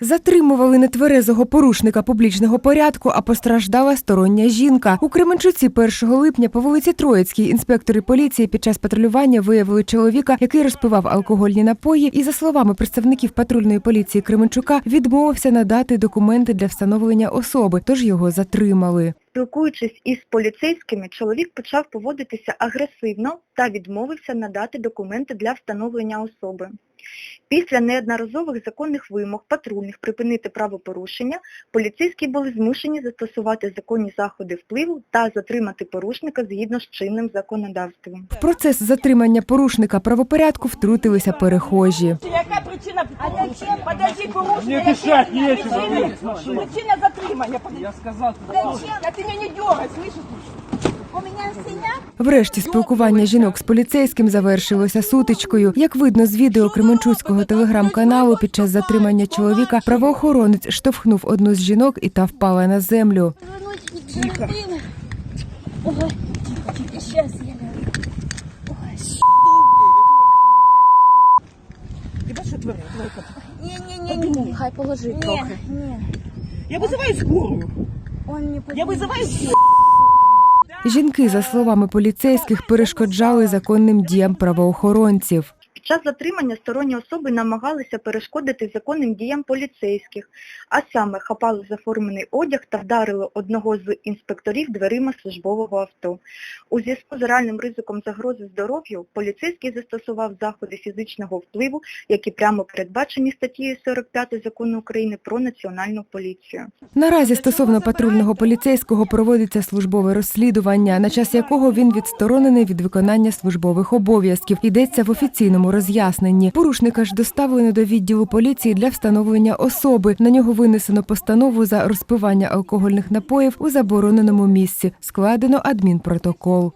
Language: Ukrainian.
Затримували нетверезого порушника публічного порядку, а постраждала стороння жінка. У Кременчуці 1 липня по вулиці Троїцькій інспектори поліції під час патрулювання виявили чоловіка, який розпивав алкогольні напої, і за словами представників патрульної поліції Кременчука, відмовився надати документи для встановлення особи, тож його затримали. Спілкуючись із поліцейськими, чоловік почав поводитися агресивно та відмовився надати документи для встановлення особи. Після неодноразових законних вимог патрульних припинити правопорушення, поліцейські були змушені застосувати законні заходи впливу та затримати порушника згідно з чинним законодавством. В процес затримання порушника правопорядку втрутилися перехожі. Яка причина? Подожди, порушення. Причина, причина затримання. Я сказал, Я ти мене не слышиш? У мене синяк. Врешті спілкування жінок з поліцейським завершилося сутичкою. Як видно з відео Кременчуцького телеграм-каналу, під час затримання чоловіка правоохоронець штовхнув одну з жінок і та впала на землю. Тихо. Ой, тихо, тихо, щас я Не-не-не, хай положить трохи. Я вызываю скорую. Он не Я вызываю скорую. Жінки, за словами поліцейських, перешкоджали законним діям правоохоронців. Час затримання сторонні особи намагалися перешкодити законним діям поліцейських, а саме хапали заформений одяг та вдарили одного з інспекторів дверима службового авто. У зв'язку з реальним ризиком загрози здоров'ю поліцейський застосував заходи фізичного впливу, які прямо передбачені статтею 45 закону України про національну поліцію. Наразі стосовно патрульного поліцейського проводиться службове розслідування, на час якого він відсторонений від виконання службових обов'язків. Йдеться в офіційному роз'ясненні. Порушника ж доставлено до відділу поліції для встановлення особи. На нього винесено постанову за розпивання алкогольних напоїв у забороненому місці. Складено адмінпротокол.